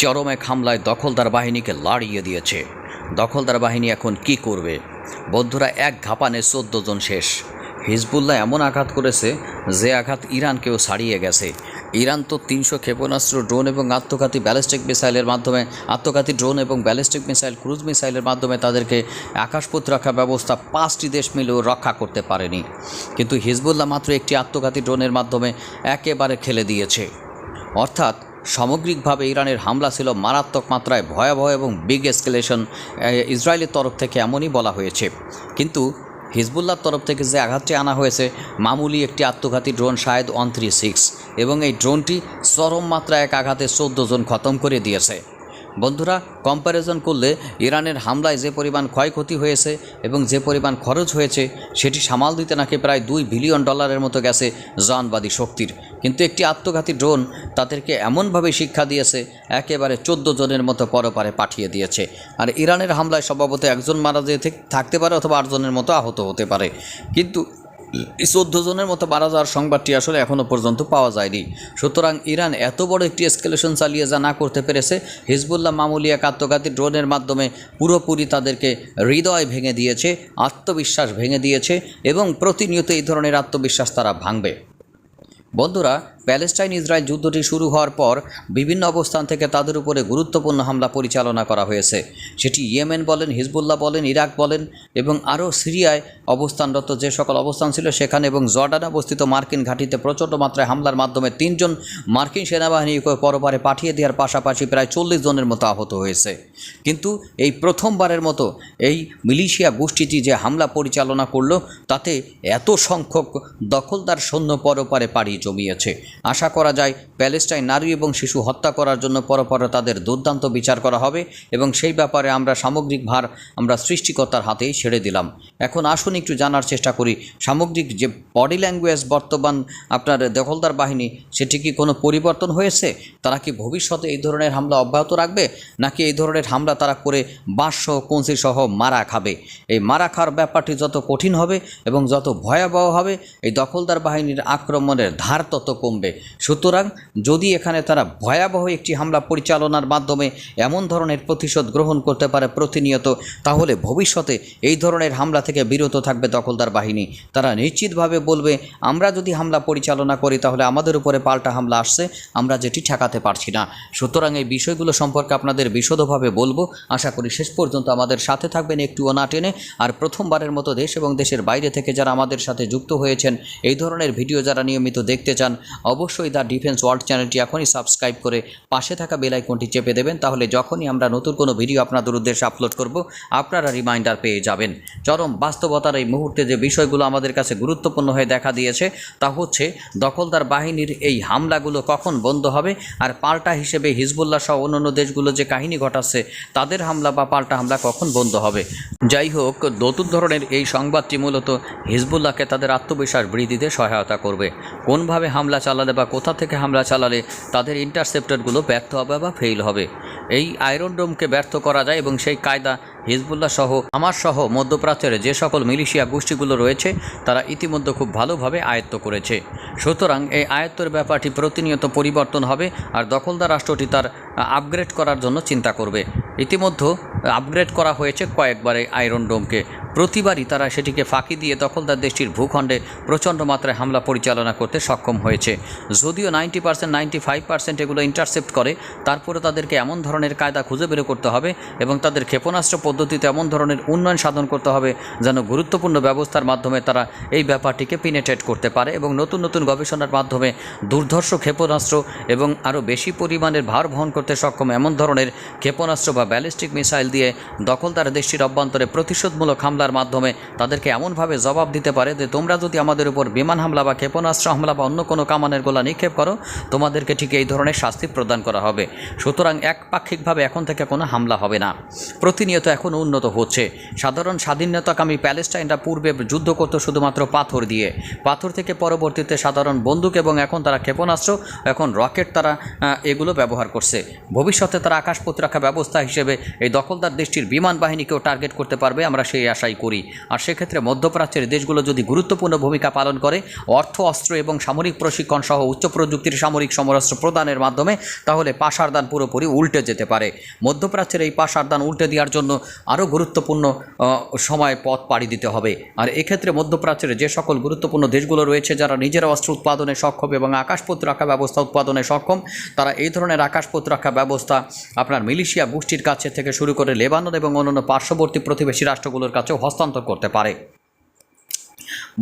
চরম এক হামলায় দখলদার বাহিনীকে লাড়িয়ে দিয়েছে। দখলদার বাহিনী এখন কি করবে? বন্ধুরা, এক ঘাপানে চোদ্দ জন শেষ। হিজবুল্লাহ এমন আঘাত করেছে যে আঘাত ইরানকেও ছাড়িয়ে গেছে। ইরান তো তিনশো ক্ষেপণাস্ত্র, ড্রোন এবং আত্মঘাতী ব্যালিস্টিক মিসাইলের মাধ্যমে, আত্মঘাতী ড্রোন এবং ব্যালিস্টিক মিসাইল, ক্রুজ মিসাইলের মাধ্যমে তাদেরকে আকাশ প্রতিরক্ষা ব্যবস্থা পাঁচটি দেশ মিলেও রক্ষা করতে পারেনি। কিন্তু হিজবুল্লাহ মাত্র একটি আত্মঘাতী ড্রোনের মাধ্যমে একেবারে খেলে দিয়েছে। অর্থাৎ সামগ্রিকভাবে ইরানের হামলা ছিল মারাত্মক মাত্রায় ভয়াবহ এবং বিগ এসকেলেশন ইসরায়েলের তরফ থেকে এমনই বলা হয়েছে। কিন্তু হিজবুল্লার তরফ থেকে যে আঘাতটি আনা হয়েছে, মামুলি একটি আত্মঘাতী drone Shahed one three six এবং এই ড্রোনটি চরম মাত্রায় এক আঘাতে চোদ্দ জন খতম করে দিয়েছে। বন্ধুরা কম্প্যারিজন করলে ইরানের হামলায় যে পরিমাণ ক্ষয়ক্ষতি হয়েছে এবং যে পরিমাণ খরচ হয়েছে, সেটি সামাল দিতে নাকি প্রায় দুই বিলিয়ন ডলারের মতো গেছে জানবাদী শক্তির। কিন্তু একটি আত্মঘাতী ড্রোন তাদেরকে এমনভাবে শিক্ষা দিয়েছে, একেবারে চোদ্দ জনের মতো পরপারে পাঠিয়ে দিয়েছে। আর ইরানের হামলায় স্বভাবত একজন মারা থাক- থাকতে পারে অথবা আটজনের মতো আহত হতে পারে। কিন্তু চোদ্দ জনের মতো মারা যাওয়ার সংবাদটি আসলে এখনও পর্যন্ত পাওয়া যায়নি। সুতরাং ইরান এত বড় একটি এসকেলেশন চালিয়ে যা না করতে পেরেছে, হিজবুল্লাহ মামুলিয়া আত্মঘাতী ড্রোনের মাধ্যমে পুরোপুরি তাদেরকে হৃদয় ভেঙে দিয়েছে, আত্মবিশ্বাস ভেঙে দিয়েছে এবং প্রতিনিয়ত এই ধরনের আত্মবিশ্বাস তারা ভাঙবে। বন্ধুরা প্যালেস্টাইন ইসরায়েল যুদ্ধটি শুরু হওয়ার পর বিভিন্ন অবস্থান থেকে তাদের উপরে গুরুত্বপূর্ণ হামলা পরিচালনা করা হয়েছে। সেটি ইয়েমেন বলেন, হিজবুল্লাহ বলেন, ইরাক বলেন এবং আরও সিরিয়ায় অবস্থানরত যে সকল অবস্থান ছিল সেখানে এবং জর্ডানে অবস্থিত মার্কিন ঘাঁটিতে প্রচণ্ড মাত্রায় হামলার মাধ্যমে তিনজন মার্কিন সেনাবাহিনীকে পরপারে পাঠিয়ে দেওয়ার পাশাপাশি প্রায় চল্লিশ জনের মতো আহত হয়েছে। কিন্তু এই প্রথমবারের মতো এই মিলিশিয়া গোষ্ঠীটি যে হামলা পরিচালনা করল, তাতে এত সংখ্যক দখলদার সৈন্য পরপারে পাড়ি জমিয়েছে। আশা করা যায় প্যালেস্টাইন নারী এবং শিশু হত্যা করার জন্য পরপর তাদের দুর্দান্ত বিচার করা হবে এবং সেই ব্যাপারে আমরা সামগ্রিক ভার আমরা সৃষ্টিকর্তার হাতেই ছেড়ে দিলাম। এখন আসুন একটু জানার চেষ্টা করি, সামগ্রিক যে বডি ল্যাঙ্গুয়েজ বর্তমান আপনার দখলদার বাহিনী, সেটি কি কোনো পরিবর্তন হয়েছে? তারা কি ভবিষ্যতে এই ধরনের হামলা অব্যাহত রাখবে? নাকি এই ধরনের হামলা তারা করে বাঁশসহ কঞ্চি সহ মারা খাবে? এই মারা খাওয়ার ব্যাপারটি যত কঠিন হবে এবং যত ভয়াবহ হবে, এই দখলদার বাহিনীর আক্রমণের ধার তত কমবে। সুতরাং যদি এখানে তারা ভয়াবহ একটি হামলা পরিচালনার মাধ্যমে এমন ধরনের প্রতিশোধ গ্রহণ করতে পারে প্রতিনিয়ত, তাহলে ভবিষ্যতে এই ধরনের হামলা থেকে বিরত থাকবে দখলদার বাহিনী। তারা নিশ্চিতভাবে বলবে, আমরা যদি হামলা পরিচালনা করি, তাহলে আমাদের উপরে পাল্টা হামলা আসছে, আমরা যেটি ঠেকাতে পারছি না। সুতরাং এই বিষয়গুলো সম্পর্কে আপনাদের বিশদভাবে বলব। আশা করি শেষ পর্যন্ত আমাদের সাথে থাকবেন একটুও না টেনে। আর প্রথমবারের মতো দেশ এবং দেশের বাইরে থেকে যারা আমাদের সাথে যুক্ত হয়েছেন, এই ধরনের ভিডিও যারা নিয়মিত দেখতে চান অবশ্যই দ্য ডিফেন্স ওয়ার্ল্ড চ্যানেলটি এখনই সাবস্ক্রাইব করে পাশে থাকা বেল আইকনটি চেপে দেবেন, তাহলে যখনই আমরা নতুন কোনো ভিডিও আপনাদের উদ্দেশ্যে আপলোড করব, আপনারা রিমাইন্ডার পেয়ে যাবেন। চরম বাস্তবতার এই মুহূর্তে যে বিষয়গুলো আমাদের কাছে গুরুত্বপূর্ণ হয়ে দেখা দিয়েছে, তা হচ্ছে দখলদার বাহিনীর এই হামলাগুলো কখন বন্ধ হবে, আর পাল্টা হিসেবে হিজবুল্লাহ সহ অন্যান্য দেশগুলো যে কাহিনী ঘটাচ্ছে, তাদের হামলা বা পাল্টা হামলা কখন বন্ধ হবে? যাই হোক, নতুন ধরনের এই সংবাদটি মূলত হিজবুল্লাহকে তাদের আত্মবিশ্বাস বৃদ্ধিতে সহায়তা করবে। কোনভাবে হামলা চালালে বা কোথা থেকে হামলা চালালে তাদের ইন্টারসেপ্টরগুলো ব্যর্থ হবে বা ফেল হবে। এই আয়রন ডোমকে ব্যর্থ করা যায় এবং সেই কায়দা হিজবুল্লাহ সহ আমার সহ মধ্যপ্রাচ্যের যে সকল মিলিশিয়া গোষ্ঠীগুলো রয়েছে, তারা ইতিমধ্যে খুব ভালোভাবে আয়ত্ত করেছে। সুতরাং এই আয়ত্তের ব্যাপারটি প্রতিনিয়ত পরিবর্তন হবে আর দখলদার রাষ্ট্রটি তার আপগ্রেড করার জন্য চিন্তা করবে। ইতিমধ্যে আপগ্রেড করা হয়েছে কয়েকবার এই আয়রন ডোমকে প্রতিবারই তারা সেটিকে ফাঁকি দিয়ে দখলদার দেশটির ভূখণ্ডে প্রচণ্ড মাত্রায় হামলা পরিচালনা করতে সক্ষম হয়েছে। যদিও ninety percent, ninety five percent এগুলো ইন্টারসেপ্ট করে, তারপরে তাদেরকে এমন ধরনের কায়দা খুঁজে বের করতে হবে এবং তাদের ক্ষেপণাস্ত্র পদ্ধতিতে এমন ধরনের উন্নয়ন সাধন করতে হবে যেন গুরুত্বপূর্ণ ব্যবস্থার মাধ্যমে তারা এই ব্যাপারটিকে পিনেটেট করতে পারে এবং নতুন নতুন গবেষণার মাধ্যমে দুর্ধর্ষ ক্ষেপণাস্ত্র এবং আরও বেশি পরিমাণের ভার বহন করতে সক্ষম এমন ধরনের ক্ষেপণাস্ত্র বা ব্যালিস্টিক মিসাইল দিয়ে দখলদার দেশটির অভ্যন্তরে প্রতিশোধমূলক হামলার মাধ্যমে তাদেরকে এমনভাবে জবাব দিতে পারে যে তোমরা যদি আমাদের উপর বিমান হামলা বা ক্ষেপণাস্ত্র হামলা বা অন্য কোনো কামানের গোলা নিক্ষেপ করো, তোমাদেরকে ঠিক এই ধরনের শাস্তি প্রদান করা হবে। সুতরাং একপাক্ষিকভাবে এখন থেকে কোনো হামলা হবে না। প্রতিনিয়ত এখন উন্নত হচ্ছে। সাধারণ স্বাধীনতাকামী প্যালেস্টাইনরা পূর্বে যুদ্ধ করতো শুধুমাত্র পাথর দিয়ে। পাথর থেকে পরবর্তীতে সাধারণ বন্দুক এবং এখন তারা ক্ষেপণাস্ত্র, এখন রকেট তারা এগুলো ব্যবহার করছে। ভবিষ্যতে তারা আকাশ প্রতিরক্ষা ব্যবস্থা হিসেবে এই দখলদার দেশটির বিমান বাহিনীকেও টার্গেট করতে পারবে। আমরা সেই আশাই আমরাই করি। আর সেক্ষেত্রে মধ্যপ্রাচ্যের দেশগুলো যদি গুরুত্বপূর্ণ ভূমিকা পালন করে, অর্থ, অস্ত্র এবং সামরিক প্রশিক্ষণ সহ উচ্চ প্রযুক্তির সামরিক সমরাস্ত্র প্রদানের মাধ্যমে, তাহলে পাশারদান পুরোপুরি উল্টে যেতে পারে। মধ্যপ্রাচ্যের এই পাশারদান উল্টে দেওয়ার জন্য আরও গুরুত্বপূর্ণ সময় পথ পাড়ি দিতে হবে। আর এক্ষেত্রে মধ্যপ্রাচ্যের যে সকল গুরুত্বপূর্ণ দেশগুলো রয়েছে, যারা নিজেরা অস্ত্র উৎপাদনে সক্ষম এবং আকাশ প্রতিরক্ষা ব্যবস্থা উৎপাদনে সক্ষম, তারা এই ধরনের আকাশ প্রতিরক্ষা ব্যবস্থা আপনার মিলিশিয়া গোষ্ঠীর কাছে থেকে শুরু করে লেবানন এবং অন্যান্য পার্শ্ববর্তী প্রতিবেশী রাষ্ট্রগুলোর কাছেও হস্তান্তর করতে পারে।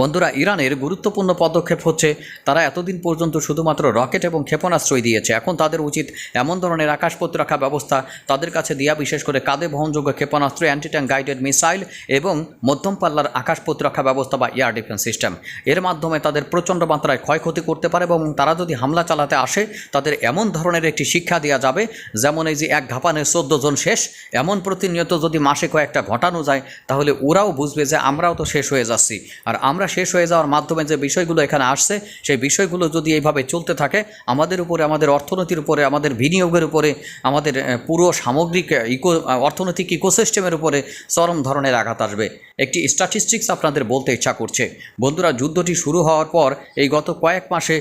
বন্ধুরা, ইরানের গুরুত্বপূর্ণ পদক্ষেপ হচ্ছে তারা এতদিন পর্যন্ত শুধুমাত্র রকেট এবং ক্ষেপণাস্ত্রই দিয়েছে। এখন তাদের উচিত এমন ধরনের আকাশ প্রতিরক্ষা ব্যবস্থা তাদের কাছে দেওয়া বিশেষ করে কাঁধে বহনযোগ্য ক্ষেপণাস্ত্র অ্যান্টি ট্যাঙ্ক গাইডেড মিসাইল এবং মধ্যম পাল্লার আকাশ প্রতিরক্ষা ব্যবস্থা বা এয়ার ডিফেন্স সিস্টেম। এর মাধ্যমে তাদের প্রচণ্ড মাত্রায় ক্ষয়ক্ষতি করতে পারে এবং তারা যদি হামলা চালাতে আসে, তাদের এমন ধরনের একটি শিক্ষা দেওয়া যাবে, যেমন এই যে এক ঘাপানের চোদ্দ জন শেষ, এমন প্রতিনিয়ত যদি মাসে কয়েকটা ঘটানো যায়, তাহলে ওরাও বুঝবে যে আমরাও তো শেষ হয়ে যাচ্ছি। আর আমরা শেষ হয়ে যাওয়ার মাধ্যমে যে বিষয়গুলো এখানে আসছে, সেই বিষয়গুলো যদি এইভাবে চলতে থাকে, আমাদের উপরে, আমাদের অর্থনীতির উপরে, আমাদের বিনিয়োগের উপরে, আমাদের পুরো সামগ্রিক ইকো অর্থনৈতিক ইকোসিস্টেমের উপরে চরম ধরনের আঘাত আসবে। একটি স্ট্যাটিস্টিক্স আপনাদের বলতে ইচ্ছা করছে। বন্ধুরা, যুদ্ধটি শুরু হওয়ার পর এই গত কয়েক মাসে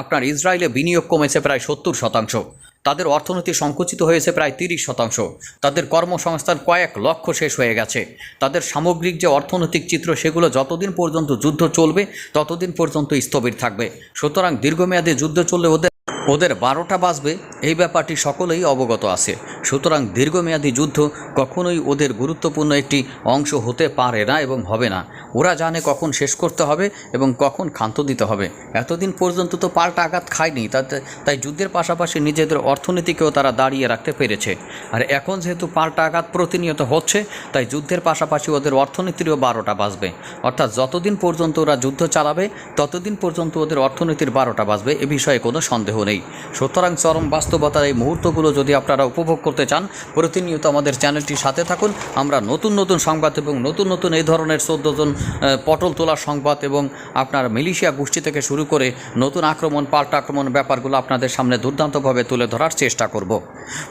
আপনার ইসরায়েলে বিনিয়োগ কমেছে প্রায় সত্তর শতাংশ। তাদের অর্থনীতি সংকুচিত হয়েছে প্রায় তিরিশ শতাংশ। তাদের কর্মসংস্থান কয়েক লক্ষ শেষ হয়ে গেছে। তাদের সামগ্রিক যে অর্থনৈতিক চিত্র, সেগুলো যতদিন পর্যন্ত যুদ্ধ চলবে, ততদিন পর্যন্ত স্থবির থাকবে। সুতরাং দীর্ঘমেয়াদী যুদ্ধ চললে ওদের ওদের বারোটা বাজবে, এই ব্যাপারটি সকলেই অবগত আছে। সুতরাং দীর্ঘমেয়াদী যুদ্ধ কখনোই ওদের গুরুত্বপূর্ণ একটি অংশ হতে পারে না এবং হবে না। ওরা জানে কখন শেষ করতে হবে এবং কখন ক্ষান্ত দিতে হবে। এতদিন পর্যন্ত তো পাল্টা আঘাত খায়নি তাতে তাই যুদ্ধের পাশাপাশি নিজেদের অর্থনীতিকেও তারা দাঁড়িয়ে রাখতে পেরেছে। আর এখন যেহেতু পাল্টা আঘাত প্রতিনিয়ত হচ্ছে, তাই যুদ্ধের পাশাপাশি ওদের অর্থনীতিরও বারোটা বাজবে। অর্থাৎ যতদিন পর্যন্ত ওরা যুদ্ধ চালাবে, ততদিন পর্যন্ত ওদের অর্থনীতির বারোটা বাজবে, এ বিষয়ে কোনো সন্দেহ নেই। সুতরাং চরম বাস্তবতার এই মুহূর্তগুলো যদি আপনারা উপভোগ করতে চান প্রতিনিয়ত আমাদের চ্যানেলটির সাথে থাকুন। আমরা নতুন নতুন সংবাদ এবং নতুন নতুন এই ধরনের চোদ্দ জন আহ, পটল তোলার সংবাদ এবং আপনার মিলিশিয়া গোষ্ঠী থেকে শুরু করে নতুন আক্রমণ পাল্টা আক্রমণ ব্যাপারগুলো আপনাদের সামনে দুর্দান্তভাবে তুলে ধরার চেষ্টা করব।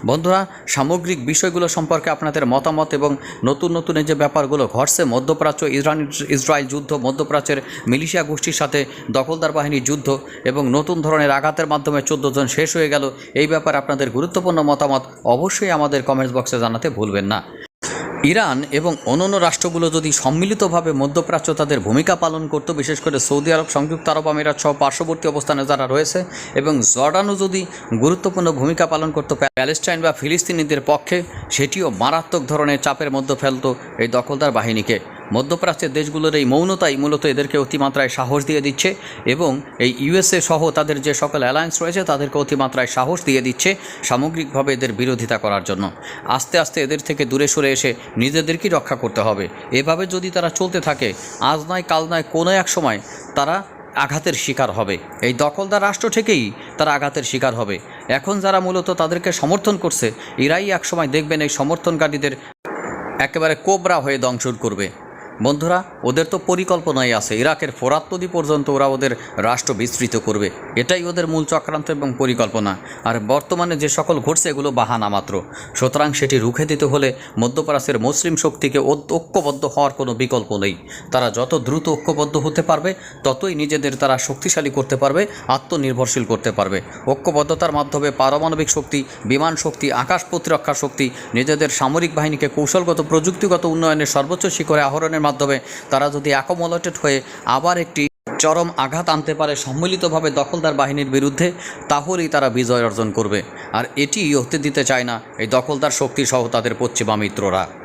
বন্ধুরা সামগ্রিক বিষয়গুলো সম্পর্কে আপনাদের মতামত এবং নতুন নতুন এই যে ব্যাপারগুলো ঘটছে মধ্যপ্রাচ্য ইরান ইসরায়েল যুদ্ধ মধ্যপ্রাচ্যের মিলিশিয়া গোষ্ঠীর সাথে দখলদার বাহিনীর যুদ্ধ এবং নতুন ধরনের আঘাতের মাধ্যমে চোদ্দ জন শেষ হয়ে গেল। এই ব্যাপারে আপনাদের গুরুত্বপূর্ণ মতামত অবশ্যই আমাদের কমেন্টস বক্সে জানাতে ভুলবেন না। ইরান এবং অন্যান্য রাষ্ট্রগুলো যদি সম্মিলিতভাবে মধ্যপ্রাচ্য তাদের ভূমিকা পালন করত, বিশেষ করে সৌদি আরব, সংযুক্ত আরব আমিরাত সহ পার্শ্ববর্তী অবস্থানে যারা রয়েছে, এবং জর্ডানও যদি গুরুত্বপূর্ণ ভূমিকা পালন করত, প্যালেস্টাইন বা ফিলিস্তিনিদের পক্ষে, সেটিও মারাত্মক ধরনের চাপের মধ্যে ফেলত এই দখলদার বাহিনীকে। মধ্যপ্রাচ্যের দেশগুলোর এই মৌনতাই মূলত এদেরকে অতিমাত্রায় সাহস দিয়ে দিচ্ছে এবং এই ইউএসএ সহ তাদের যে সকল অ্যালায়েন্স রয়েছে তাদেরকে অতিমাত্রায় সাহস দিয়ে দিচ্ছে সামগ্রিকভাবে এদের বিরোধিতা করার জন্য। আস্তে আস্তে এদের থেকে দূরে সরে এসে নিজেদেরকেই রক্ষা করতে হবে। এভাবে যদি তারা চলতে থাকে, আজ নয়, কাল নয়, কোনো এক সময় তারা আঘাতের শিকার হবে। এই দখলদার রাষ্ট্র থেকেই তারা আঘাতের শিকার হবে। এখন যারা মূলত তাদেরকে সমর্থন করছে, এরাই একসময় দেখবেন এই সমর্থনকারীদের একেবারে কোবরা হয়ে দংশন করবে। বন্ধুরা, ওদের তো পরিকল্পনাই আছে। ইরাকের ফোরাত নদী পর্যন্ত ওরা ওদের রাষ্ট্র বিস্তৃত করবে। এটাই ওদের মূল চক্রান্ত এবং পরিকল্পনা। আর বর্তমানে যে সকল ঘটছে, এগুলো বাহানা মাত্র। সুতরাং সেটি রুখে দিতে হলে মধ্যপ্রাচ্যের মুসলিম শক্তিকে ঐক্যবদ্ধ হওয়ার কোনো বিকল্প নেই। তারা যত দ্রুত ঐক্যবদ্ধ হতে পারবে, ততই নিজেদের তারা শক্তিশালী করতে পারবে, আত্মনির্ভরশীল করতে পারবে। ঐক্যবদ্ধতার মাধ্যমে পারমাণবিক শক্তি, বিমান শক্তি, আকাশ প্রতিরক্ষা শক্তি, নিজেদের সামরিক বাহিনীকে কৌশলগত, প্রযুক্তিগত উন্নয়নের সর্বোচ্চ শিখরে আহরণের তারা যদি অ্যাকোমোলেটেড হয়ে আবার একটি চরম আঘাত আনতে পারে সম্মিলিতভাবে দখলদার বাহিনীর বিরুদ্ধে, তাহলেই তারা বিজয় অর্জন করবে। আর এটি হতে দিতে চায় না এই দখলদার শক্তি সহ তাদের পশ্চিমা মিত্ররা।